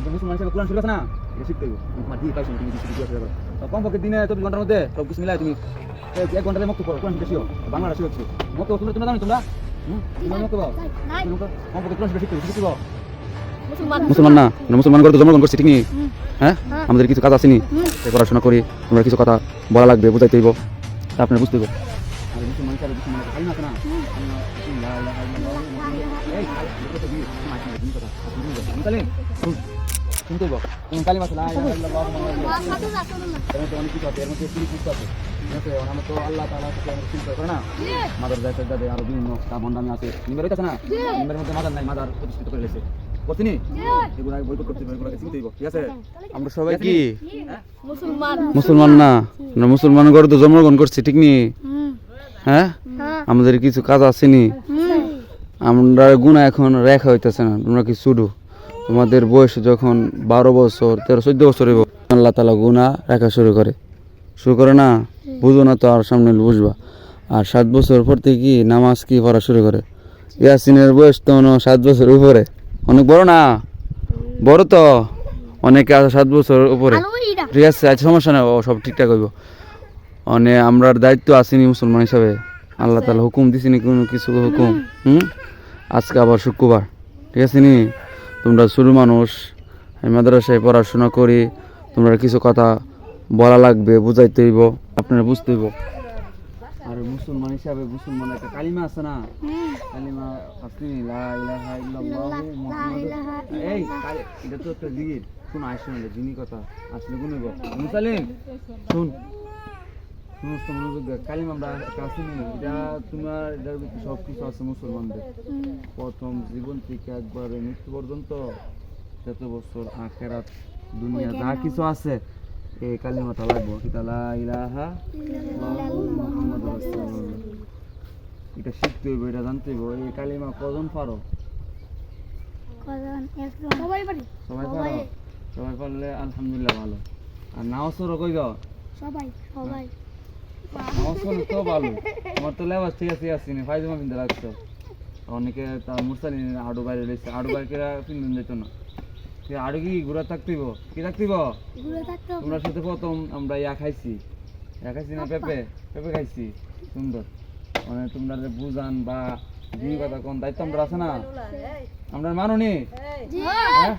একজন মুসলমান হিসেবে কোরআন শরীফ না? এটা শিখতে হবে। তোমার দিয়ে পাইছো তুমি শিখতে হবে কমপক্ষে দিনে চব্বিশ ঘণ্টার মধ্যে সব কিছু মিলাই তুমি এক- ঘন্টাতে মুক্ত কোরআন বাংলাটা মুক্ত তোমরা তোমরা জানো তোমরা? মুসলমান। না। মুসলমান করে তো জন্মগ্রহণ করছি ঠিক নেই? হ্যাঁ? হ্যাঁ। আমাদের কিছু কাজ আসেনি। পড়াশোনা করি তোমরা কিছু কথা বলা লাগবে বুঝাইতে হইব। তা আপনার বুঝতে হইব। মুসলমান শুনতে অনেক কিছু আছে এর মধ্যে আছে আমরা তো আল্লাহ তাআলা চিন্তা করে না মাদার যায় সাজদা আরও বিভিন্ন তা বন্ডামি আছে নিমের হইতাছে না নিমের মধ্যে মাদার নাই মাদার প্রতিষ্ঠিত করে লেছে করছিনি এগুলো আগে বইকট করতে হবে চিনতে হইব ঠিক আছে আমরা সবাই কি? মুসলমান। মুসলমান না? মুসলমান করে তো জন্মগ্রহণ করছি ঠিক নি? হ্যাঁ? হ্যাঁ। আমাদের কিছু কাজ আসেনি হুম আমরা গুণা এখন রেখা হইতেছে না তোমরা কি শুধু? তোমাদের বয়স যখন বারো বছর তেরো চোদ্দ বছর হইব আল্লাহ তালা গুণা রেখা শুরু করে। শুরু করে না? বুঝো না তো আর সামনে বুঝবা। আর সাত বছর পর থেকে কি নামাজ কি পড়া শুরু করে? ইয়াসিনের বয়স তো সাত বছর উপরে। অনেক বড় না? বড় তো? অনেকে আছে সাত বছর উপরে। ঠিক আছে আচ্ছা সমস্যা নেই ও সব ঠিকঠাক হইব। মানে আমরার দায়িত্ব আসেনি মুসলমান হিসাবে। আল্লাহ তালা হুকুম দিছিনি কোনো কিছু হুকুম, হুম? আজকে আবার শুক্রবার, ঠিক আছে নি? তোমরা শুরু মানুষ, আমি মাদ্রাসায় পড়াশোনা করি, তোমরা কিছু কথা বলা লাগবে, বুঝাইতে হইব, আপনারা বুঝতে হইব। আর মুসলমান হিসাবে মুসলমান একটা কালিমা আছে না? কালিমা আপনি এই এটা তো একটা কথা, আসলে গুনব মুসালিম, শুন। সমস্ত মনোযোগ দে কালিমা আমরা একটা আছে এটা তোমার এটার ভিতরে সব কিছু আছে মুসলমানদের। প্রথম জীবন থেকে একবারে মৃত্যু পর্যন্ত যত বছর আখেরাত দুনিয়া যা কিছু আছে এই কালিমাটা লাগবো। এটা লা ইলাহা ইল্লাল্লাহু রাসূলুল্লাহ। এটা শিখতে হইব এটা জানতে হইব। এই কালিমা কজন পারো? সবাই পারি? সবাই সবাই। পারো সবাই পারলে আলহামদুলিল্লাহ ভালো। আর নাও সরো কই যাও? সবাই সবাই। নাও তো ভালো। তোমার তো লেবাস ঠিক আছে আসছি না ফাইজমা পিনতে রাখছো অনেকে তার মুরসালি আড়ু বাইরে রয়েছে। আড়ু বাইরে কেরা পিনতে যেত না। আড়ু কি ঘুরা থাকতিব কি থাকতিব তোমরা সাথে প্রথম আমরা ইয়া খাইছি। ইয়া খাইছি না পেঁপে। পেঁপে খাইছি। সুন্দর। মানে তোমরা যে বুঝান বা জিনি কথা কোন দায়িত্ব আমরা আছে না? আমরা মানুনি? হ্যাঁ?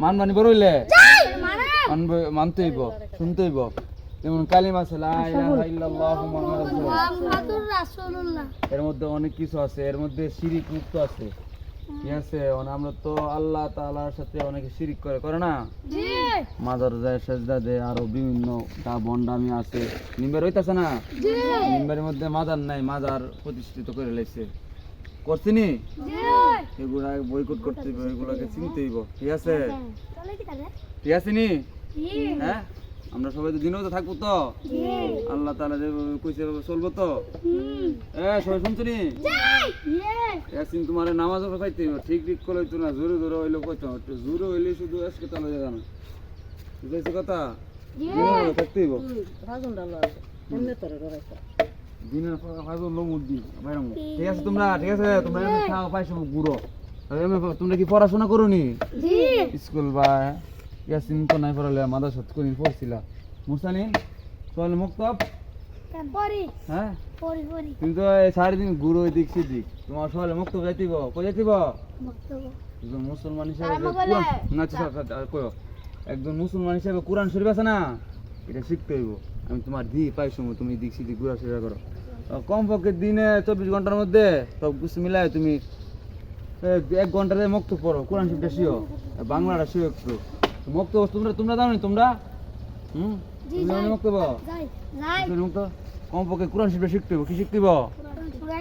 মানবানি বড় হইলে? মানে মানবে- যেমন কালিমা আছে লা ইলাহা ইল্লাল্লাহু মুহাম্মাদুর রাসূলুল্লাহ। মুহাম্মাদুর রাসূলুল্লাহ এর মধ্যে অনেক কিছু আছে এর মধ্যে শিরিক মুক্ত আছে। ঠিক আছে আমরা তো আল্লাহ তাআলার সাথে অনেকে শিরিক করে করে না? জি। মাদার যায় সেজদা দেয় আরও বিভিন্ন তা বন্ডামি আছে। নিম্বের হইতাছে না? জি। নিম্বের মধ্যে মাদার নাই মাদার প্রতিষ্ঠিত করে লাইছে। করছিনি জি। এগুলা বয়কট করতে হইব এগুলাকে চিনতে হইব। ঠিক আছে? তাহলে? ঠিক আছে নি? হ্যাঁ? আমরা সবাই তো দিনেও তো থাকব তো? আল্লাহ তাআলা যে কইছে চলবো তো? এ সবাই শুনছনি ইয়ে একদিন তোমার নামাজ পাইতে ঠিক ঠিক করে হইতো না জোরে জোরে হইলে কইতো জোরে হইলে শুধু আজকে তাহলে জায়গা না বুঝাইছে কথা? দিনের হয়তো লমুর দিন ঠিক আছে তোমরা ঠিক আছে তোমরা পাইছো গুড়ো। তোমরা কি পড়াশোনা করো নি? স্কুল বা ইয়াসিন তো নাই পড়ালে মাদ্রাসা কোন পড়ছিলা? মুসানিন সোয়াল মুক্তব? পরি হ্যাঁ? পরি পরি কিন্তু এই সারাদিন গুড়ো এদিক সেদিক। তোমার সোয়ালে মুক্তব যাইতিব? কই যাইতিব? বক্তব্য একজন মুসলমান হিসেবে না আচ্ছা, আচ্ছা, আচ্ছা। একজন মুসলমান হিসেবে কোরআন শরীফ আছে না? এটা শিখতে হইব। আমি তোমার দি পাইছো তুমি দিক সিদিক ঘুরা ফিরা করো কমপক্ষে দিনে চব্বিশ ঘণ্টার মধ্যে সব কিছু মিলাই তুমি এক ঘন্টাতে মুক্ত পড়ো কোরআন শরীফটা শিও বাংলাটা শিও একটু। মুক্ত তোমরা তোমরা জানো তোমরা? হুম? তুমি মুক্ত পাও যাই যাই। মুক্ত কমপক্ষে কোরআন শরীফটা শিখতে কি শিখতে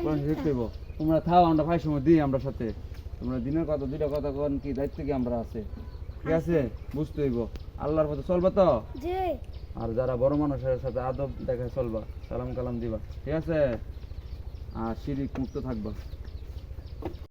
কোরআন শিখতে। তোমরা থাও আমরা ভাই সময় দিই আমরা সাথে। তোমরা দিনের কথা দুইটা কথা কোন কি দায়িত্ব কি আমরা আছে? ঠিক আছে। বুঝতে হইব। আল্লাহর পথে চলবা তো? জি। আর যারা বড় মানুষের সাথে আদব দেখে চলবা সালাম কালাম দিবা। ঠিক আছে? আর শিরিক মুক্ত থাকবা।